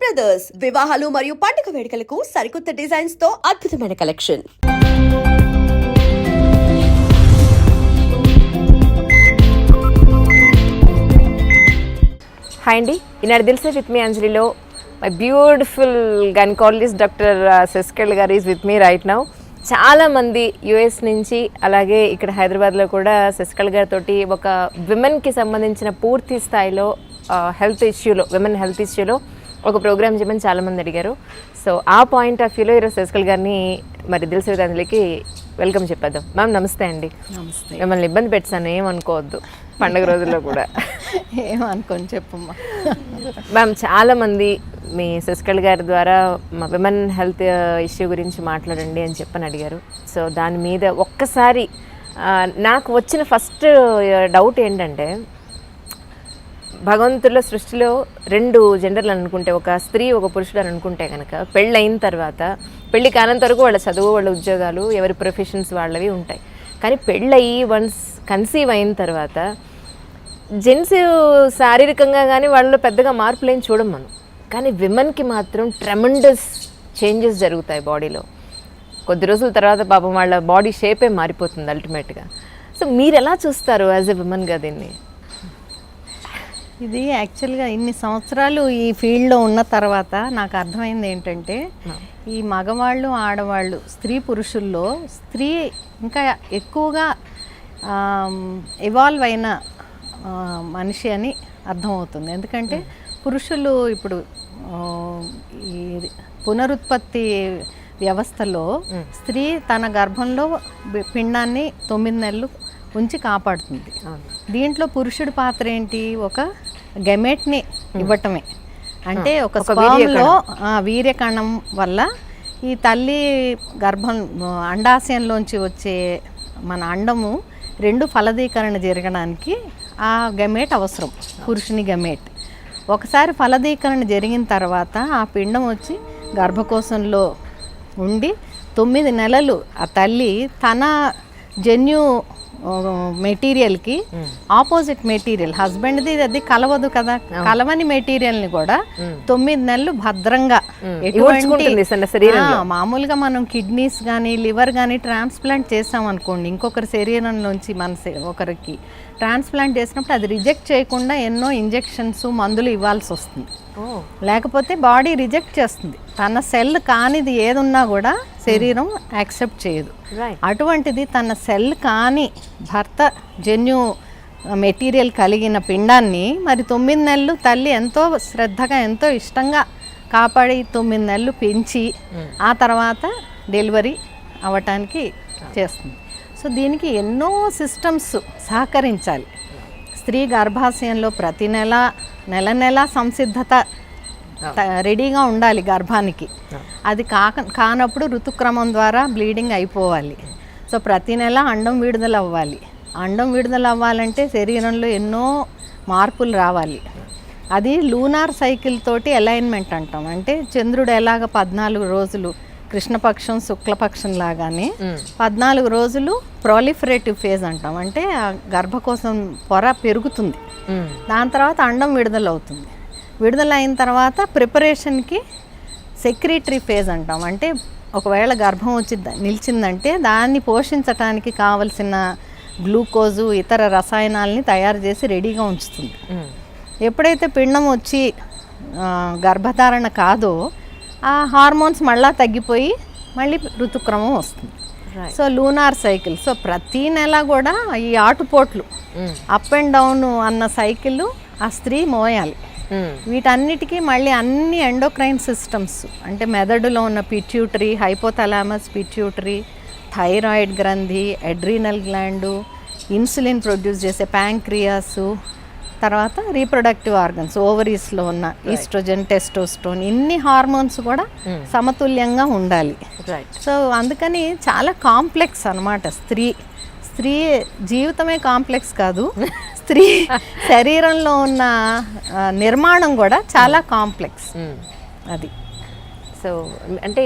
Brothers వివాహాలు మరియు పండుగ వేడుకలకు సరికొత్త డిజైన్స్తో అద్భుతమైన కలెక్షన్ హాయ్ అండి ఈనాడు తెలిసే with me అంజలిలో my beautiful gynaecologist doctor Sasikala గారు is with me right now చాలా మంది యుఎస్ నుంచి అలాగే ఇక్కడ హైదరాబాద్లో కూడా శశికళ్ గారితో ఒక విమెన్కి సంబంధించిన పూర్తి స్థాయిలో హెల్త్ ఇష్యూలో విమెన్ హెల్త్ ఇష్యూలో ఒక ప్రోగ్రామ్ చేయమని చాలామంది అడిగారు. సో ఆ పాయింట్ ఆఫ్ వ్యూలో ఈరోజు శశికళ్ గారిని మరి దిల్సే విత్ అంజలికి వెల్కమ్ చెప్పేద్దాం. మ్యామ్ నమస్తే అండి. నమస్తే. మిమ్మల్ని ఇబ్బంది పెట్టాను ఏమనుకోవద్దు. పండగ రోజుల్లో కూడా. ఏమనుకొని చెప్పమ్మా. మ్యామ్ చాలా మంది మీ శశికళ గారి ద్వారా మా విమెన్ హెల్త్ ఇష్యూ గురించి మాట్లాడండి అని చెప్పని అడిగారు. సో దాని మీద ఒక్కసారి నాకు వచ్చిన ఫస్ట్ డౌట్ ఏంటంటే భగవంతుల సృష్టిలో రెండు జెండర్లు అనుకుంటే ఒక స్త్రీ ఒక పురుషుడు అని అనుకుంటే కనుక పెళ్ళైన తర్వాత పెళ్ళి కానంత వరకు వాళ్ళ చదువు వాళ్ళ ఉద్యోగాలు ఎవరి ప్రొఫెషన్స్ వాళ్ళవి ఉంటాయి. కానీ పెళ్ళయి వన్స్ కన్సీవ్ అయిన తర్వాత జెంట్స్ శారీరకంగా కానీ వాళ్ళలో పెద్దగా మార్పులు ఏం చూడం మనం. కానీ విమెన్కి మాత్రం ట్రెమండస్ చేంజెస్ జరుగుతాయి బాడీలో. కొద్ది రోజుల తర్వాత పాపం వాళ్ళ బాడీ షేపే మారిపోతుంది అల్టిమేట్గా. సో మీరు ఎలా చూస్తారు యాజ్ ఎ విమెన్గా దీన్ని? ఇది యాక్చువల్గా ఇన్ని సంవత్సరాలు ఈ ఫీల్డ్లో ఉన్న తర్వాత నాకు అర్థమైంది ఏంటంటే ఈ మగవాళ్ళు ఆడవాళ్ళు స్త్రీ పురుషుల్లో స్త్రీ ఇంకా ఎక్కువగా ఇవాల్వ్ అయిన మనిషి అని అర్థమవుతుంది. ఎందుకంటే పురుషులు ఇప్పుడు ఈ పునరుత్పత్తి వ్యవస్థలో స్త్రీ తన గర్భంలో పిండాన్ని తొమ్మిది నెలలు ఉంచి కాపాడుతుంది. దీంట్లో పురుషుడి పాత్ర ఏంటి? ఒక గెమెట్ని ఇవ్వటమే. అంటే ఒక స్పామ్లో వీర్యకణం. వల్ల ఈ తల్లి గర్భం అండాశయంలోంచి వచ్చే మన అండము రెండు ఫలదీకరణ జరగడానికి ఆ గమేట్ అవసరం. పురుషుని గమేట్. ఒకసారి ఫలదీకరణ జరిగిన తర్వాత ఆ పిండం వచ్చి గర్భకోశంలో ఉండి తొమ్మిది నెలలు ఆ తల్లి తన జన్యు మెటీరియల్కి ఆపోజిట్ మెటీరియల్. హస్బెండ్ది అది కలవదు కదా. కలవని మెటీరియల్ని కూడా తొమ్మిది నెలలు భద్రంగా మామూలుగా మనం కిడ్నీస్ కానీ లివర్ కానీ ట్రాన్స్ప్లాంట్ చేసాం అనుకోండి ఇంకొకరి శరీరంలోంచి మన ఒకరికి ట్రాన్స్ప్లాంట్ చేసినప్పుడు అది రిజెక్ట్ చేయకుండా ఎన్నో ఇంజెక్షన్స్ మందులు ఇవ్వాల్సి వస్తుంది. లేకపోతే బాడీ రిజెక్ట్ చేస్తుంది. తన సెల్ కానిది ఏదున్నా కూడా శరీరం యాక్సెప్ట్ చేయదు. అటువంటిది తన సెల్ కాని భర్త జన్యు మెటీరియల్ కలిగిన పిండాన్ని మరి తొమ్మిది నెలలు తల్లి ఎంతో శ్రద్ధగా ఎంతో ఇష్టంగా కాపాడి తొమ్మిది నెలలు పెంచి ఆ తర్వాత డెలివరీ అవ్వటానికి చేస్తుంది. సో దీనికి ఎన్నో సిస్టమ్స్ సహకరించాలి. స్త్రీ గర్భాశయంలో ప్రతి నెల నెల నెల సంసిద్ధత రెడీగా ఉండాలి గర్భానికి. అది కాక కానప్పుడు ఋతుక్రమం ద్వారా బ్లీడింగ్ అయిపోవాలి. సో ప్రతి నెల అండం విడుదల అవ్వాలి అండం విడుదల అవ్వాలంటే శరీరంలో ఎన్నో మార్పులు రావాలి. అది లూనార్ సైకిల్ తోటి అలైన్మెంట్ అంటాం. అంటే చంద్రుడు ఎలాగ పద్నాలుగు రోజులు కృష్ణపక్షం శుక్లపక్షం లాగానే పద్నాలుగు రోజులు ప్రాలిఫరేటివ్ ఫేజ్ అంటాం. అంటే ఆ గర్భకోశం పొర పెరుగుతుంది. దాని తర్వాత అండం విడుదల అవుతుంది విడుదల అయిన తర్వాత ప్రిపరేషన్కి సెక్రిటరీ ఫేజ్ అంటాం. అంటే ఒకవేళ గర్భం వచ్చి నిలిచిందంటే దాన్ని పోషించటానికి కావలసిన గ్లూకోజు ఇతర రసాయనాల్ని తయారు చేసి రెడీగా ఉంచుతుంది. ఎప్పుడైతే పిండం వచ్చి గర్భధారణ కాదో ఆ హార్మోన్స్ మళ్ళా తగ్గిపోయి మళ్ళీ ఋతుక్రమం వస్తుంది. So lunar cycle. సో ప్రతి నెల కూడా ఈ ఆటుపోట్లు అప్ అండ్ డౌన్ అన్న సైకిల్ ఆ స్త్రీ మోయాలి. వీటన్నిటికీ మళ్ళీ అన్ని ఎండోక్రైన్ సిస్టమ్స్ అంటే మెదడులో ఉన్న పిట్యూటరీ హైపోథలామస్ పిట్యూటరీ థైరాయిడ్ గ్రంథి అడ్రీనల్ గ్లాండు ఇన్సులిన్ ప్రొడ్యూస్ చేసే ప్యాంక్రియాసు తర్వాత రీప్రొడక్టివ్ ఆర్గన్స్ ఓవరీస్లో ఉన్న ఈస్ట్రోజన్ టెస్టోస్టోన్ ఇన్ని హార్మోన్స్ కూడా సమతుల్యంగా ఉండాలి. సో అందుకని చాలా కాంప్లెక్స్ అన్నమాట స్త్రీ. స్త్రీ జీవితమే కాంప్లెక్స్ కాదు. స్త్రీ శరీరంలో ఉన్న నిర్మాణం కూడా చాలా కాంప్లెక్స్ అది. సో అంటే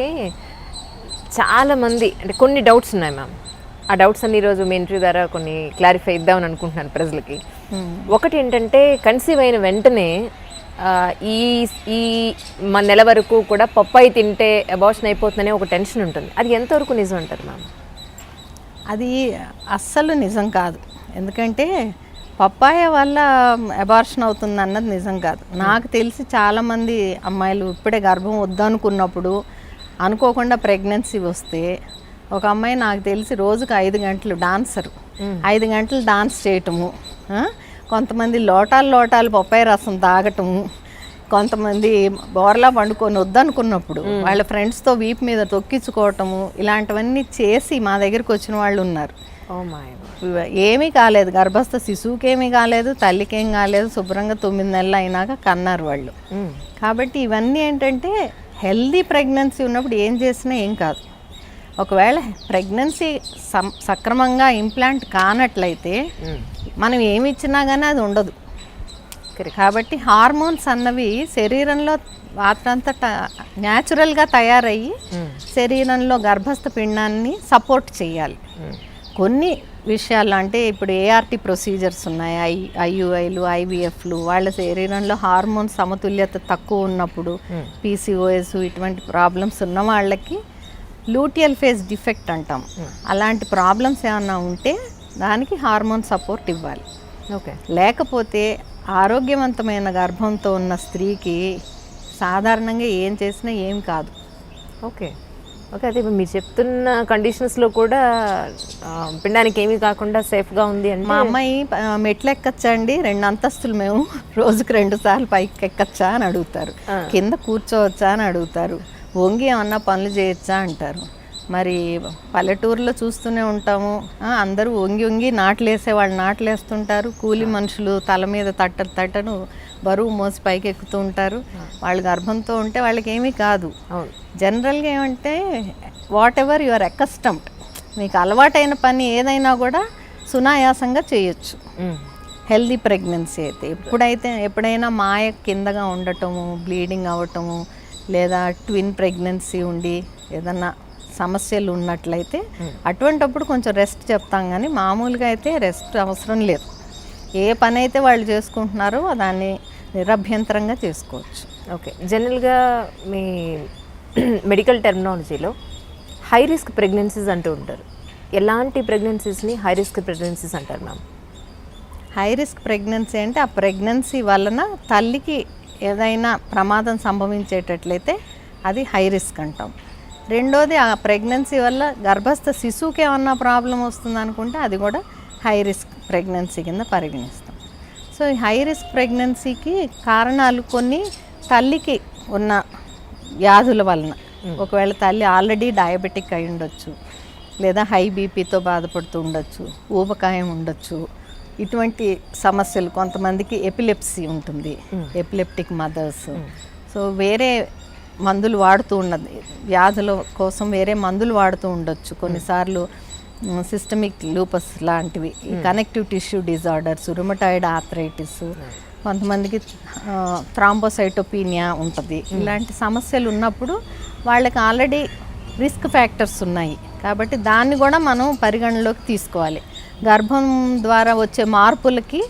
చాలామంది అంటే కొన్ని డౌట్స్ ఉన్నాయి మ్యామ్ ఆ డౌట్స్ అన్ని ఈరోజు మీ ఇంటర్వ్యూ ద్వారా కొన్ని క్లారిఫై ఇద్దామని అనుకుంటున్నాను ప్రజలకి. ఒకటి ఏంటంటే కన్సీవ్ అయిన వెంటనే ఈ ఈ మా నెల వరకు కూడా పప్పాయి తింటే అబార్షన్ అయిపోతుందనే ఒక టెన్షన్ ఉంటుంది. అది ఎంతవరకు నిజం అంటారు మ్యామ్? అది అస్సలు నిజం కాదు. ఎందుకంటే పప్పాయ వల్ల అబార్షన్ అవుతుంది అన్నది నిజం కాదు. నాకు తెలిసి చాలామంది అమ్మాయిలు ఇప్పుడే గర్భం వద్దనుకున్నప్పుడు అనుకోకుండా ప్రెగ్నెన్సీ వస్తే ఒక అమ్మాయి నాకు తెలిసి రోజుకు ఐదు గంటలు డాన్సర్. ఐదు గంటలు డాన్స్ చేయటము? కొంతమంది లోటాలు లోటాలు పప్పాయ రసం తాగటము కొంతమంది బోర్లా పండుకొని వద్దనుకున్నప్పుడు వాళ్ళ ఫ్రెండ్స్తో వీపు మీద తొక్కించుకోవటము ఇలాంటివన్నీ చేసి మా దగ్గరికి వచ్చిన వాళ్ళు ఉన్నారు. ఏమీ కాలేదు గర్భస్థ శిశువుకి ఏమీ కాలేదు తల్లికి ఏం కాలేదు శుభ్రంగా తొమ్మిది నెలలు అయినాక కన్నారు వాళ్ళు. కాబట్టి ఇవన్నీ ఏంటంటే హెల్దీ ప్రెగ్నెన్సీ ఉన్నప్పుడు ఏం చేసినా ఏం కాదు. ఒకవేళ ప్రెగ్నెన్సీ సక్రమంగా ఇంప్లాంట్ కానట్లయితే మనం ఏమి ఇచ్చినా కానీ అది ఉండదు. కాబట్టి హార్మోన్స్ అన్నవి శరీరంలో వాటంతట న్యాచురల్గా తయారయ్యి శరీరంలో గర్భస్థ పిండాన్ని సపోర్ట్ చేయాలి. కొన్ని విషయాలు అంటే ఇప్పుడు ఏఆర్టీ ప్రొసీజర్స్ ఉన్నాయి. ఐ ఐయుఐలు ఐవిఎఫ్లు వాళ్ళ శరీరంలో హార్మోన్ సమతుల్యత తక్కువ ఉన్నప్పుడు పీసీఓఎస్ ఇటువంటి ప్రాబ్లమ్స్ ఉన్న వాళ్ళకి లూటియల్ ఫేజ్ డిఫెక్ట్ అంటాం. అలాంటి ప్రాబ్లమ్స్ ఏమన్నా ఉంటే దానికి హార్మోన్ సపోర్ట్ ఇవ్వాలి. ఓకే. లేకపోతే ఆరోగ్యవంతమైన గర్భంతో ఉన్న స్త్రీకి సాధారణంగా ఏం చేసినా ఏం కాదు. ఓకే. ఓకే ఇప్పుడు మీరు చెప్తున్న కండిషన్స్లో కూడా పిండానికి ఏమీ కాకుండా సేఫ్గా ఉంది అంటే మా అమ్మాయి మెట్లు ఎక్కచ్చా అండి రెండు అంతస్తులు మేము రోజుకి రెండు సార్లు పైకి ఎక్కచ్చా అని అడుగుతారు. కింద కూర్చోవచ్చా అని అడుగుతారు. వంగి ఏమన్నా పనులు చేయొచ్చా అంటారు. మరి పల్లెటూరులో చూస్తూనే ఉంటాము. అందరూ వంగి వంగి నాట్లేసే వాళ్ళు నాట్లేస్తుంటారు. కూలి మనుషులు తల మీద తట్ట తట్టను బరువు మోసి పైకి ఎక్కుతూ ఉంటారు. వాళ్ళు గర్భంతో ఉంటే వాళ్ళకి ఏమీ కాదు జనరల్గా ఏమంటే వాట్ ఎవర్ యువర్ అకస్టమ్డ్ మీకు అలవాటైన పని ఏదైనా కూడా సునాయాసంగా చేయొచ్చు. హెల్దీ ప్రెగ్నెన్సీ అయితే ఎప్పుడైతే ఎప్పుడైనా మాయ కిందగా ఉండటము బ్లీడింగ్ అవ్వటము లేదా ట్విన్ ప్రెగ్నెన్సీ ఉండి ఏదన్నా సమస్యలు ఉన్నట్లయితే అటువంటప్పుడు కొంచెం రెస్ట్ చెప్తాం కానీ మామూలుగా అయితే రెస్ట్ అవసరం లేదు. ఏ పని అయితే వాళ్ళు చేసుకుంటున్నారో దాన్ని నిరభ్యంతరంగా చేసుకోవచ్చు. ఓకే. జనరల్గా మీ మెడికల్ టెర్మినాలజీలో హై రిస్క్ ప్రెగ్నెన్సీస్ అంటూ ఉంటారు. ఎలాంటి ప్రెగ్నెన్సీస్ని హై రిస్క్ ప్రెగ్నెన్సీస్ అంటారు మ్యామ్? హై రిస్క్ ప్రెగ్నెన్సీ అంటే ఆ ప్రెగ్నెన్సీ వలన తల్లికి ఏదైనా ప్రమాదం సంభవించేటట్లయితే అది హై రిస్క్ అంటాం. రెండోది ఆ ప్రెగ్నెన్సీ వల్ల గర్భస్థ శిశువుకి ఏమన్నా ప్రాబ్లం వస్తుంది అనుకుంటే అది కూడా హై రిస్క్ ప్రెగ్నెన్సీ కింద పరిగణిస్తాం. సో ఈ హై రిస్క్ ప్రెగ్నెన్సీకి కారణాలు కొన్ని తల్లికి ఉన్న వ్యాధుల వలన. ఒకవేళ తల్లి ఆల్రెడీ డయాబెటిక్ అయి ఉండొచ్చు లేదా హై బీపీతో బాధపడుతూ ఉండొచ్చు ఊబకాయం ఉండొచ్చు ఇటువంటి సమస్యలు కొంతమందికి ఎపిలెప్సీ ఉంటుంది ఎపిలెప్టిక్ మదర్స్. సో వేరే మందులు వాడుతూ ఉన్నది వ్యాధుల కోసం వేరే మందులు వాడుతూ ఉండొచ్చు. కొన్నిసార్లు సిస్టమిక్ లూపస్ లాంటివి connective tissue disorders rheumatoid arthritis కొంతమందికి థ్రాంబోసైటోపీనియా ఉంటుంది. ఇలాంటి సమస్యలు ఉన్నప్పుడు వాళ్ళకి ఆల్రెడీ రిస్క్ ఫ్యాక్టర్స్ ఉన్నాయి. కాబట్టి దాన్ని కూడా మనం పరిగణలోకి తీసుకోవాలి. గర్భం ద్వారా వచ్చే మార్పులకి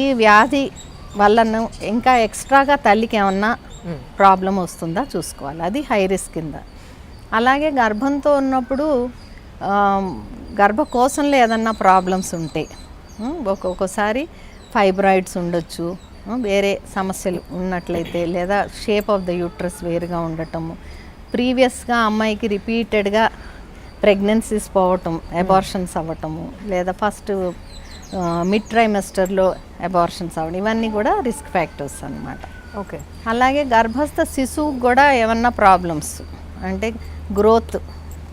ఈ వ్యాధి వలన ఇంకా ఎక్స్ట్రాగా తల్లికి ఏమన్నా ప్రాబ్లం వస్తుందా చూసుకోవాలి. అది హై రిస్క్ కింద. అలాగే గర్భంతో ఉన్నప్పుడు గర్భకోశంలో ఏదన్నా ప్రాబ్లమ్స్ ఉంటాయి ఉం, ఒక్కొక్కసారి ఫైబ్రాయిడ్స్ ఉండొచ్చు వేరే సమస్యలు ఉన్నట్లయితే లేదా షేప్ ఆఫ్ ద యూట్రస్ వేరుగా ఉండటము. ప్రీవియస్గా అమ్మాయికి రిపీటెడ్గా ప్రెగ్నెన్సీస్ పోవటం అబార్షన్స్ అవ్వటము లేదా ఫస్ట్ మిడ్ ట్రైమెస్టర్లో అబార్షన్స్ అవ్వడం ఇవన్నీ కూడా రిస్క్ ఫ్యాక్టర్స్ అన్నమాట. ఓకే. అలాగే గర్భస్థ శిశువుకు కూడా ఏమన్నా ప్రాబ్లమ్స్ అంటే గ్రోత్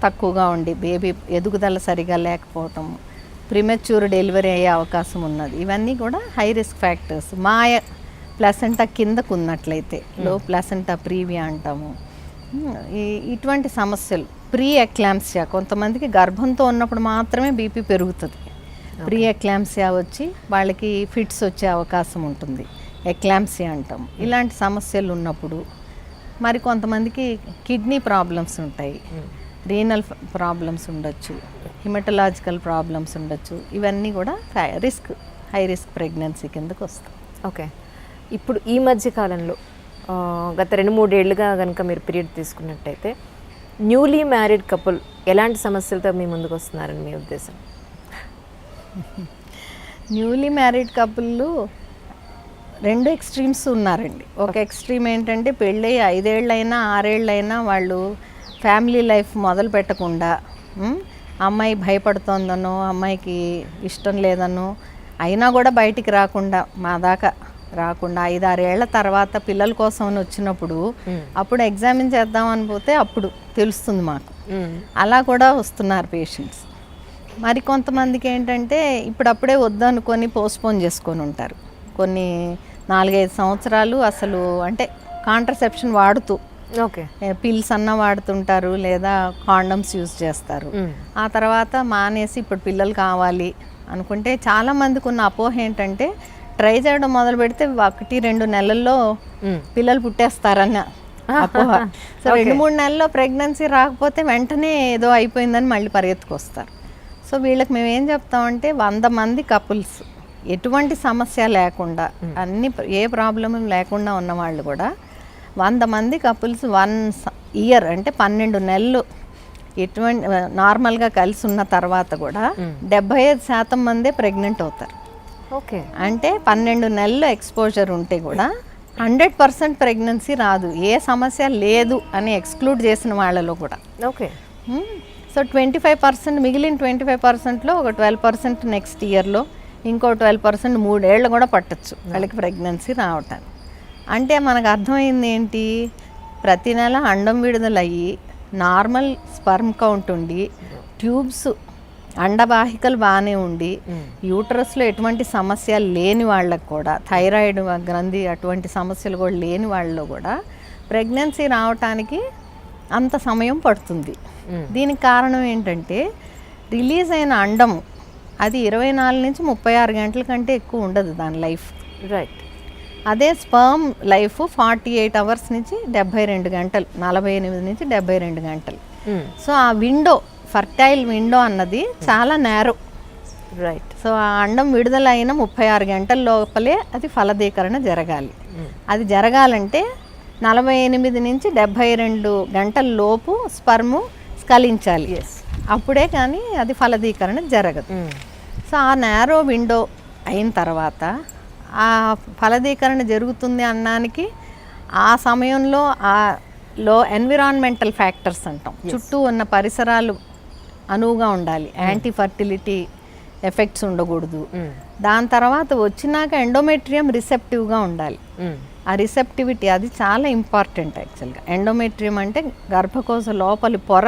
తక్కువగా ఉండి బేబీ ఎదుగుదల సరిగా లేకపోవటం ప్రిమెచ్యూర్ డెలివరీ అయ్యే అవకాశం ఉన్నది ఇవన్నీ కూడా హై రిస్క్ ఫ్యాక్టర్స్ మాయ ప్లసెంటా కిందకు ఉన్నట్లయితే లో ప్లసెంటా ప్రీవియా అంటాము. ఇటువంటి సమస్యలు ప్రీ ఎక్లాంసియా కొంతమందికి గర్భంతో ఉన్నప్పుడు మాత్రమే బీపీ పెరుగుతుంది. ప్రీ ఎక్లాంసియా వచ్చి వాళ్ళకి ఫిట్స్ వచ్చే అవకాశం ఉంటుంది. ఎక్లాంసియా అంటాం. ఇలాంటి సమస్యలు ఉన్నప్పుడు మరి కొంతమందికి కిడ్నీ ప్రాబ్లమ్స్ ఉంటాయి. రీనల్ ప్రాబ్లమ్స్ ఉండొచ్చు. హిమటలాజికల్ ప్రాబ్లమ్స్ ఉండొచ్చు. ఇవన్నీ కూడా రిస్క్ హై రిస్క్ ప్రెగ్నెన్సీ కిందకు వస్తాయి ఓకే. ఇప్పుడు ఈ మధ్య కాలంలో గత రెండు మూడేళ్ళుగా కనుక మీరు పీరియడ్ తీసుకున్నట్టయితే న్యూలీ మ్యారీడ్ కపుల్ ఎలాంటి సమస్యలతో మీ ముందుకు వస్తున్నారని మీ ఉద్దేశం? న్యూలీ మ్యారీడ్ కపుల్లు రెండు ఎక్స్ట్రీమ్స్ ఉన్నారండి. ఒక ఎక్స్ట్రీమ్ ఏంటంటే పెళ్ళి ఐదేళ్ళైనా ఆరేళ్ళైనా వాళ్ళు ఫ్యామిలీ లైఫ్ మొదలు పెట్టకుండా అమ్మాయి భయపడుతోందనో అమ్మాయికి ఇష్టం లేదనో అయినా కూడా బయటికి రాకుండా మా దాకా రాకుండా ఐదారేళ్ళ తర్వాత పిల్లల కోసం అని వచ్చినప్పుడు అప్పుడు ఎగ్జామిన్ చేద్దాం అని పోతే అప్పుడు తెలుస్తుంది మాకు. అలా కూడా వస్తున్నారు పేషెంట్స్. మరి కొంతమందికి ఏంటంటే ఇప్పుడప్పుడే వద్దనుకొని పోస్ట్పోన్ చేసుకొని ఉంటారు. కొన్ని నాలుగైదు సంవత్సరాలు అసలు అంటే కాంట్రసెప్షన్ వాడుతూ ఓకే. పిల్స్ అన్న వాడుతుంటారు లేదా కాండమ్స్ యూజ్ చేస్తారు. ఆ తర్వాత మానేసి ఇప్పుడు పిల్లలు కావాలి అనుకుంటే చాలా మందికి ఉన్న అపోహ ఏంటంటే ట్రై చేయడం మొదలు పెడితే ఒకటి రెండు నెలల్లో పిల్లలు పుట్టేస్తారన్న అపోహ. సో రెండు మూడు నెలల్లో ప్రెగ్నెన్సీ రాకపోతే వెంటనే ఏదో అయిపోయిందని మళ్ళీ పరిగెత్తుకొస్తారు. సో వీళ్ళకి మేము ఏం చెప్తామంటే వంద మంది కపుల్స్. ఎటువంటి సమస్య లేకుండా అన్ని ఏ ప్రాబ్లం లేకుండా ఉన్న వాళ్ళు కూడా వంద మంది కపుల్స్ వన్ ఇయర్ అంటే పన్నెండు నెలలు ఎటువంటి నార్మల్గా కలిసి ఉన్న తర్వాత కూడా డెబ్బై ఐదు శాతం మందే ప్రెగ్నెంట్ అవుతారు. ఓకే. అంటే పన్నెండు నెలలు ఎక్స్పోజర్ ఉంటే కూడా హండ్రెడ్ పర్సెంట్ ప్రెగ్నెన్సీ రాదు. ఏ సమస్య లేదు అని ఎక్స్క్లూడ్ చేసిన వాళ్ళలో కూడా. Okay. So twenty five percent మిగిలిన ట్వంటీ ఫైవ్ పర్సెంట్లో ఒక ట్వెల్వ్ పర్సెంట్ నెక్స్ట్ ఇయర్లో ఇంకో ట్వెల్వ్ పర్సెంట్ మూడేళ్ళు కూడా పట్టచ్చు వాళ్ళకి ప్రెగ్నెన్సీ రావటానికి. అంటే మనకు అర్థమైంది ఏంటి? ప్రతి నెల అండం విడుదలయ్యి నార్మల్ స్పర్మ్ కౌంట్ ఉండి ట్యూబ్స్ అండవాహికలు బాగానే ఉండి యూట్రస్లో ఎటువంటి సమస్య లేని వాళ్ళకు కూడా థైరాయిడ్ గ్రంథి అటువంటి సమస్యలు కూడా లేని వాళ్ళలో కూడా ప్రెగ్నెన్సీ రావటానికి అంత సమయం పడుతుంది. దీనికి కారణం ఏంటంటే రిలీజ్ అయిన అండము అది ఇరవై నాలుగు నుంచి ముప్పై ఆరు గంటల కంటే ఎక్కువ ఉండదు దాని లైఫ్. రైట్ అదే sperm life forty eight hours నుంచి డెబ్బై రెండు గంటలు నలభై ఎనిమిది నుంచి డెబ్బై రెండు గంటలు. సో ఆ విండో ఫర్టైల్ విండో అన్నది చాలా నేరో. రైట్ సో ఆ అండం విడుదలైన ముప్పై ఆరు గంటల లోపలే అది ఫలదీకరణ జరగాలి. అది జరగాలంటే నలభై ఎనిమిది నుంచి డెబ్భై రెండు గంటల లోపు స్పర్ము స్కలించాలి అప్పుడే కానీ అది ఫలదీకరణ జరగదు. సో ఆ నేరో విండో అయిన తర్వాత ఆ ఫలదీకరణ జరుగుతుంది అన్నానికి ఆ సమయంలో ఆ లో ఎన్విరాన్మెంటల్ ఫ్యాక్టర్స్ అంటాం. చుట్టూ ఉన్న పరిసరాలు అనువుగా ఉండాలి. యాంటీ ఫర్టిలిటీ ఎఫెక్ట్స్ ఉండకూడదు. దాని తర్వాత వచ్చినాక ఎండోమెట్రియం రిసెప్టివ్గా ఉండాలి. ఆ రిసెప్టివిటీ అది చాలా ఇంపార్టెంట్ యాక్చువల్గా ఎండోమెట్రియం అంటే గర్భకోశ లోపలి పొర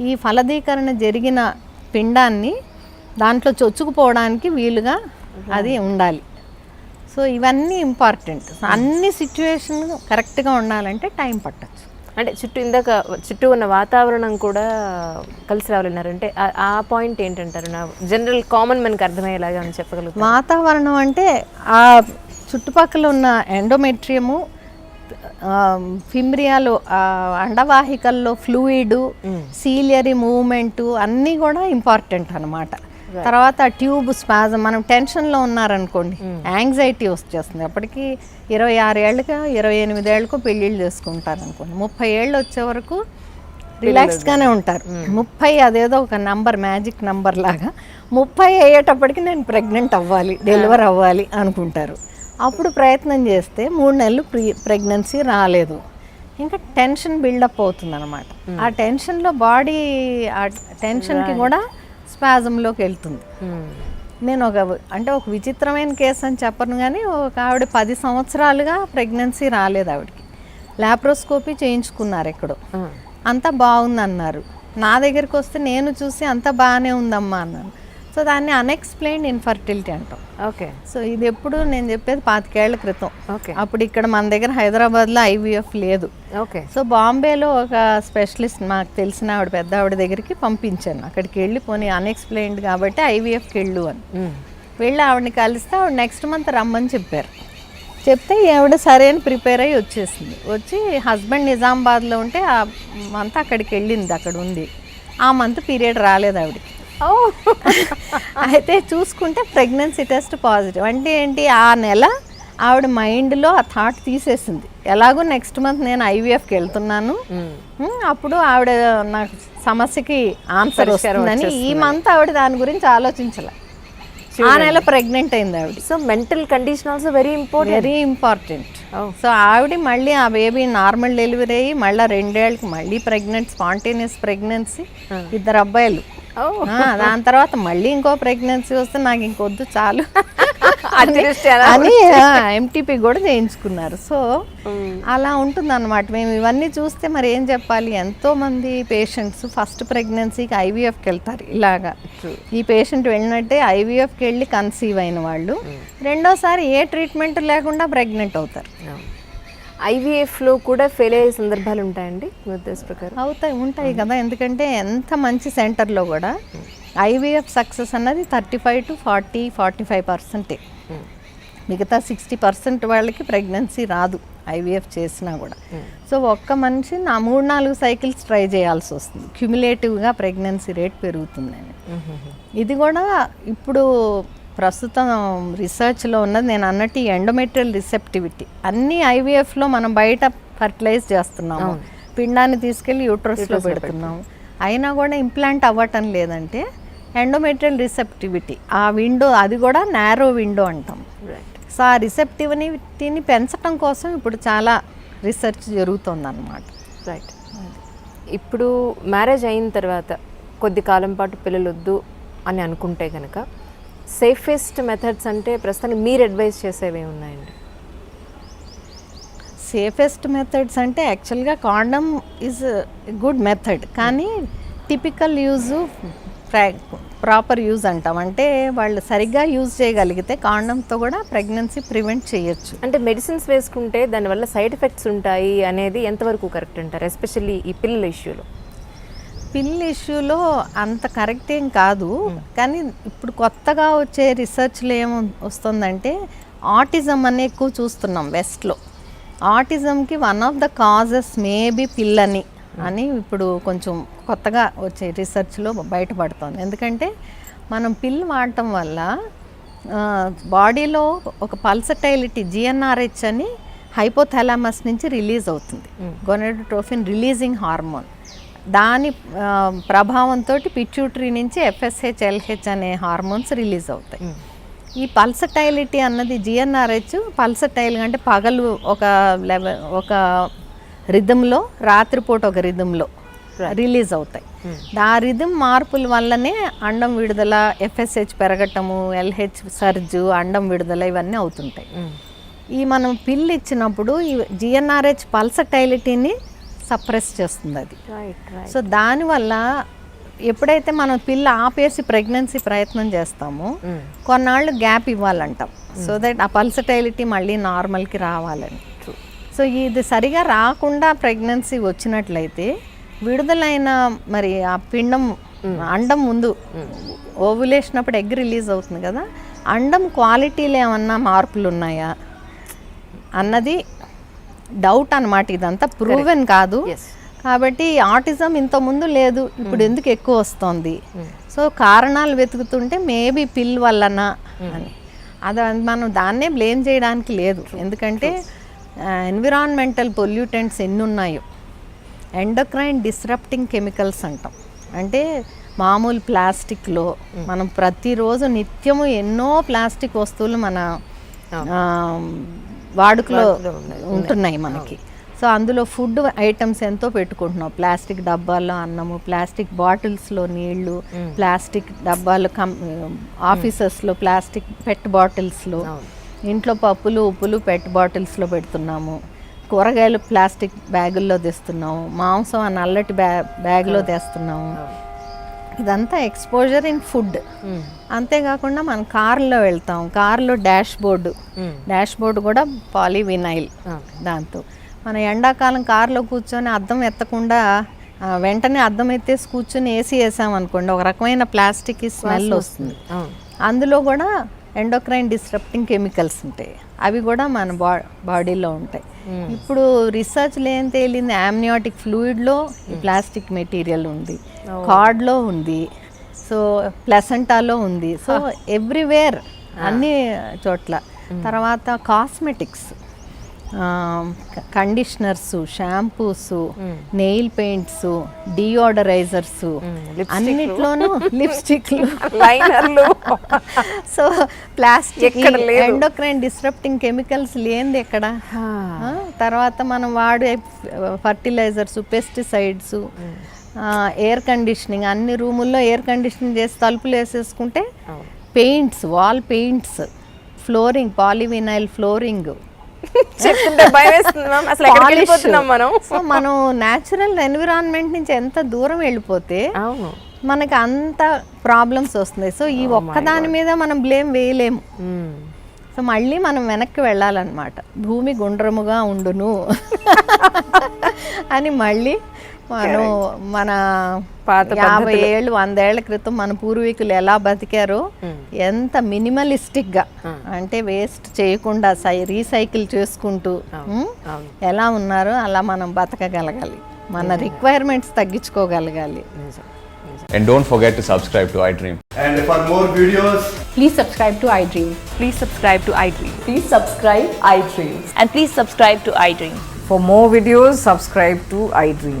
ఈ ఫలదీకరణ జరిగిన పిండాన్ని దాంట్లో చొచ్చుకుపోవడానికి వీలుగా అది ఉండాలి. సో ఇవన్నీ ఇంపార్టెంట్ అన్ని సిచ్యువేషన్ కరెక్ట్గా ఉండాలంటే టైం పట్టచ్చు. అంటే చుట్టూ ఇందాక చుట్టూ ఉన్న వాతావరణం కూడా కలిసి రావాలన్నారంటే ఆ- ఆ పాయింట్ ఏంటంటారు? నా జనరల్ కామన్ మనకి అర్థమయ్యేలాగా అని చెప్పగలుగుతారు? వాతావరణం అంటే ఆ చుట్టుపక్కల ఉన్న ఎండోమెట్రియము ఫిమ్రియాలో అండవాహికల్లో ఫ్లూయిడ్ సీలియరీ మూవ్మెంట్ అన్నీ కూడా ఇంపార్టెంట్ అన్నమాట. తర్వాత ట్యూబ్ స్పాజం మనం టెన్షన్లో ఉన్నారనుకోండి యాంగ్జైటీ వచ్చేస్తుంది. అప్పటికి ఇరవై ఆరు ఏళ్ళకి ఇరవై ఎనిమిది ఏళ్ళకు పెళ్ళిళ్ళు చేసుకుంటారు అనుకోండి ముప్పై ఏళ్ళు వచ్చే వరకు రిలాక్స్డ్గానే ఉంటారు. ముప్పై అదేదో ఒక నంబర్ మ్యాజిక్ నంబర్ లాగా ముప్పై అయ్యేటప్పటికి నేను ప్రెగ్నెంట్ అవ్వాలి డెలివర్ అవ్వాలి అనుకుంటారు. అప్పుడు ప్రయత్నం చేస్తే మూడు నెలలు ప్రీ ప్రెగ్నెన్సీ రాలేదు. ఇంకా టెన్షన్ బిల్డప్ అవుతుంది అనమాట ఆ టెన్షన్లో బాడీ ఆ టెన్షన్కి కూడా స్పాజంలోకి వెళ్తుంది. నేను ఒక అంటే ఒక విచిత్రమైన కేసు అని చెప్పను కానీ ఒక ఆవిడ పది సంవత్సరాలుగా ప్రెగ్నెన్సీ రాలేదు ఆవిడకి. లాప్రోస్కోపీ చేయించుకున్నారు ఎక్కడో. అంతా బాగుంది అన్నారు నా దగ్గరికి వస్తే నేను చూసి అంతా బాగానే ఉందమ్మా అన్నాను. సో దాన్ని అన్ఎక్స్ప్లెయిన్డ్ ఇన్ఫర్టిలిటీ అంటాం. ఓకే. సో ఇది ఎప్పుడు నేను చెప్పేది పాతికేళ్ళ క్రితం. ఓకే. అప్పుడు ఇక్కడ మన దగ్గర హైదరాబాద్లో ఐవీఎఫ్ లేదు. ఓకే. సో బాంబేలో ఒక స్పెషలిస్ట్ నాకు తెలిసిన ఆవిడ పెద్ద ఆవిడ దగ్గరికి పంపించాను. అక్కడికి వెళ్ళి పోనీ అన్ఎక్స్ప్లెయిన్డ్ కాబట్టి ఐవీఎఫ్కి వెళ్ళు అని. వెళ్ళి ఆవిడని కలిస్తే ఆవిడ నెక్స్ట్ మంత్ రమ్మని చెప్పారు. చెప్తే ఆవిడ సరే అని ప్రిపేర్ అయ్యి వచ్చేసింది. వచ్చి హస్బెండ్ నిజామాబాద్లో ఉంటే ఆ మంత్ అక్కడికి వెళ్ళింది అక్కడ ఉంది. ఆ మంత్ పీరియడ్ రాలేదు ఆవిడకి. అయితే చూసుకుంటే ప్రెగ్నెన్సీ టెస్ట్ పాజిటివ్. అంటే ఏంటి? ఆ నెల ఆవిడ మైండ్లో ఆ థాట్ తీసేసింది. ఎలాగో నెక్స్ట్ మంత్ నేను ఐవీఎఫ్కి వెళ్తున్నాను. అప్పుడు ఆవిడ నాకు సమస్యకి ఆన్సర్ వస్తుందని ఈ మంత్ ఆవిడ దాని గురించి ఆలోచించాల. ఆ నెల ప్రెగ్నెంట్ అయింది ఆవిడ. So mental condition also very important very important so ఆవిడ మళ్ళీ ఆ బేబీ నార్మల్ డెలివరీ అయ్యి మళ్ళీ రెండేళ్ళకి మళ్ళీ ప్రెగ్నెంట్ స్పాంటేనియస్ ప్రెగ్నెన్సీ ఇద్దరు అబ్బాయిలు. దాని తర్వాత మళ్ళీ ఇంకో ప్రెగ్నెన్సీ వస్తే నాకు ఇంకొద్దు చాలు. అని ఎంటీపీ కూడా చేయించుకున్నారు. సో అలా ఉంటుంది అనమాట మేము ఇవన్నీ చూస్తే మరి ఏం చెప్పాలి? ఎంతో మంది పేషెంట్స్ ఫస్ట్ ప్రెగ్నెన్సీకి ఐవీఎఫ్కి వెళ్తారు ఇలాగా. ఈ పేషెంట్ వెళ్ళినట్టే ఐవీఎఫ్కి వెళ్ళి కన్సీవ్ అయిన వాళ్ళు. రెండోసారి ఏ ట్రీట్మెంట్ లేకుండా ప్రెగ్నెంట్ అవుతారు. ఐవీఎఫ్లో కూడా ఫెయిల్ అయ్యే సందర్భాలు ఉంటాయండి? మీ ఉద్దేశ ప్రకారం? అవుతాయి ఉంటాయి కదా. ఎందుకంటే ఎంత మంచి సెంటర్లో కూడా ఐవీఎఫ్ సక్సెస్ అన్నది thirty five to forty forty five పర్సెంటే మిగతా సిక్స్టీ పర్సెంట్ వాళ్ళకి ప్రెగ్నెన్సీ రాదు ఐవీఎఫ్ చేసినా కూడా. సో ఒక్క మనిషి నా మూడు నాలుగు సైకిల్స్ ట్రై చేయాల్సి వస్తుంది. క్యుములేటివ్గా ప్రెగ్నెన్సీ రేట్ పెరుగుతుందని. ఇది కూడా ఇప్పుడు ప్రస్తుతం రీసెర్చ్లో ఉన్నది నేను అన్నట్టు ఎండోమెట్రియల్ రిసెప్టివిటీ అన్ని ఐవీఎఫ్లో మనం బయట ఫర్టిలైజ్ చేస్తున్నాము. పిండాన్ని తీసుకెళ్ళి యూట్రస్లో పెడుతున్నాము. అయినా కూడా ఇంప్లాంట్ అవ్వటం లేదంటే ఎండోమెట్రియల్ రిసెప్టివిటీ ఆ విండో అది కూడా నారో విండో అంటాం. సో ఆ రిసెప్టివిటీని పెంచడం కోసం ఇప్పుడు చాలా రీసెర్చ్ జరుగుతుందన్నమాట. రైట్ ఇప్పుడు మ్యారేజ్ అయిన తర్వాత కొద్ది కాలం పాటు పిల్లలు వద్దు అని అనుకుంటే కనుక సేఫెస్ట్ మెథడ్స్ అంటే ప్రస్తుతానికి మీరు అడ్వైస్ చేసేవి ఉన్నాయండి సేఫెస్ట్ మెథడ్స్ అంటే యాక్చువల్గా కాండమ్ ఈజ్ గుడ్ మెథడ్ కానీ టిపికల్ యూజ్ ప్రాపర్ యూజ్ అంటాం. అంటే వాళ్ళు సరిగ్గా యూజ్ చేయగలిగితే కాండంతో కూడా ప్రెగ్నెన్సీ ప్రివెంట్ చేయొచ్చు. అంటే మెడిసిన్స్ వేసుకుంటే దానివల్ల సైడ్ ఎఫెక్ట్స్ ఉంటాయి అనేది ఎంతవరకు కరెక్ట్ అంటారు? ఎస్పెషల్లీ ఈ పిల్లల ఇష్యూలో పిల్ ఇష్యూలో అంత కరెక్ట్ ఏం కాదు. కానీ ఇప్పుడు కొత్తగా వచ్చే రీసెర్చ్లో ఏం వస్తుందంటే ఆటిజం అని ఎక్కువ చూస్తున్నాం వెస్ట్లో. ఆటిజంకి one of the causes maybe పిల్లని అని ఇప్పుడు కొంచెం కొత్తగా వచ్చే రీసెర్చ్లో బయటపడుతోంది. ఎందుకంటే మనం పిల్ వాడటం వల్ల బాడీలో ఒక పల్సటైలిటీ జిఎన్ఆర్హెచ్ అని హైపోథాలమస్ నుంచి రిలీజ్ అవుతుంది. Gonadotrophin releasing hormone. దాని ప్రభావంతో పిట్యూటరీ నుంచి ఎఫ్ఎస్హెచ్ ఎల్హెచ్ అనే హార్మోన్స్ రిలీజ్ అవుతాయి. ఈ పల్సటైలిటీ అన్నది జిఎన్ఆర్హెచ్ పల్సటైల్ అంటే పగలు ఒక లెవెల్ ఒక రిధంలో రాత్రిపూట ఒక రిధంలో రిలీజ్ అవుతాయి. ఆ రిధం మార్పుల వల్లనే అండం విడుదల ఎఫ్ఎస్హెచ్ పెరగటము ఎల్హెచ్ సర్జు అండం విడుదల ఇవన్నీ అవుతుంటాయి. ఈ మనం పిల్ ఇచ్చినప్పుడు ఈ జిఎన్ఆర్హెచ్ పల్సటైలిటీని సప్రెస్ చేస్తుంది అది. సో దానివల్ల ఎప్పుడైతే మనం పిల్ల ఆపేసి ప్రెగ్నెన్సీ ప్రయత్నం చేస్తామో కొన్నాళ్ళు గ్యాప్ ఇవ్వాలంటాం. సో దట్ ఆ పల్సటైలిటీ మళ్ళీ నార్మల్కి రావాలని. సో ఇది సరిగా రాకుండా ప్రెగ్నెన్సీ వచ్చినట్లయితే విడుదలైన మరి ఆ పిండం అండం ముందు ఓవులేషన్ అప్పుడు ఎగ్ రిలీజ్ అవుతుంది కదా అండం క్వాలిటీలో ఏమన్నా మార్పులు ఉన్నాయా అన్నది డౌట్ అన్నమాట ఇదంతా. ప్రూవెన్ కాదు. కాబట్టి ఆటిజం ఇంత ముందు లేదు. ఇప్పుడు ఎందుకు ఎక్కువ వస్తుంది? సో కారణాలు వెతుకుతుంటే మేబీ పిల్ వల్లనా అని. అది మనం దాన్నే బ్లేమ్ చేయడానికి లేదు. ఎందుకంటే ఎన్విరాన్మెంటల్ పొల్యూటెంట్స్ ఎన్ని ఉన్నాయో ఎండోక్రైన్ డిస్రప్టింగ్ కెమికల్స్ అంటాం. అంటే మామూలు ప్లాస్టిక్లో మనం ప్రతిరోజు నిత్యము ఎన్నో ప్లాస్టిక్ వస్తువులు మన వాడుకలో ఉంటున్నాయి మనకి. సో అందులో ఫుడ్ ఐటమ్స్ ఎంతో పెట్టుకుంటున్నాం. ప్లాస్టిక్ డబ్బాల్లో అన్నము ప్లాస్టిక్ బాటిల్స్లో నీళ్ళు ప్లాస్టిక్ డబ్బాలు కం ఆఫీసెస్లో ప్లాస్టిక్ పెట్ బాటిల్స్లో ఇంట్లో పప్పులు ఉప్పులు పెట్ బాటిల్స్లో పెడుతున్నాము. కూరగాయలు ప్లాస్టిక్ బ్యాగుల్లో తెస్తున్నాము. మాంసం ఆ నల్లటి బ్యా బ్యాగ్లో తెస్తున్నాము. ఇదంతా ఎక్స్పోజర్ ఇన్ ఫుడ్ అంతేకాకుండా మనం కారులో వెళ్తాం. కారులో డాష్ బోర్డు డాష్ బోర్డు కూడా పాలీవినైల్ దాంతో. మన ఎండాకాలం కారులో కూర్చొని అద్దం ఎత్తకుండా వెంటనే అద్దం ఎత్తేసి కూర్చొని ఏసీ వేసాం అనుకోండి ఒక రకమైన ప్లాస్టిక్ స్మెల్ వస్తుంది. అందులో కూడా ఎండోక్రైన్ డిస్రప్టింగ్ కెమికల్స్ ఉంటాయి. అవి కూడా మన బా బాడీలో ఉంటాయి. ఇప్పుడు రీసెర్చ్లో ఏం తేలింది? ఆమ్నియాటిక్ ఫ్లూయిడ్లో ఈ ప్లాస్టిక్ మెటీరియల్ ఉంది. కార్డ్లో ఉంది. సో ప్లసెంటాలో ఉంది. సో ఎవ్రీవేర్ అన్ని చోట్ల. తర్వాత cosmetics. Conditioners shampoos nail paints deodorizers అన్నిట్లోనూ లిప్స్టిక్లు. లైనర్లు. So plastic. Endocrine disrupting chemicals లేనిది ఎక్కడ? తర్వాత మనం వాడే ఫర్టిలైజర్స్ పెస్టిసైడ్స్ ఎయిర్ కండిషనింగ్ అన్ని రూముల్లో ఎయిర్ కండిషనింగ్ చేసి తలుపులు వేసేసుకుంటే paints wall paints flooring polyvinyl flooring చెప్తుంటే భయం వేస్తుంది మ్యామ్ అసలు ఎక్కడికి వెళ్ళిపోతున్నాం మనం? సో మనం న్యాచురల్ ఎన్విరాన్మెంట్ నుంచి ఎంత దూరం వెళ్ళిపోతే అవును. మనకి అంత ప్రాబ్లమ్స్ వస్తున్నాయి. సో ఈ ఒక్కదాని మీద మనం బ్లేమ్ వేయలేము. మ్మ్. సో మళ్ళీ మనం వెనక్కి వెళ్ళాలన్నమాట. భూమి గుండ్రముగా ఉండును అని మళ్ళీ మనం మన పాత యాభై ఏళ్ళు వంద ఏళ్ళ క్రితం మన పూర్వీకులు ఎలా బతికారో ఎంత మినిమలిస్టిక్గా అంటే వేస్ట్ చేయకుండా సై రీసైకిల్ చేసుకుంటూ ఎలా ఉన్నారో అలా మనం బతకగలగాలి మన రిక్వైర్మెంట్స్ తగ్గించుకోగలగాలి And don't forget to subscribe to iDream. And for more videos, Please subscribe to iDream. Please subscribe to iDream. Please subscribe iDream. And please subscribe to iDream. For more videos, subscribe to iDream.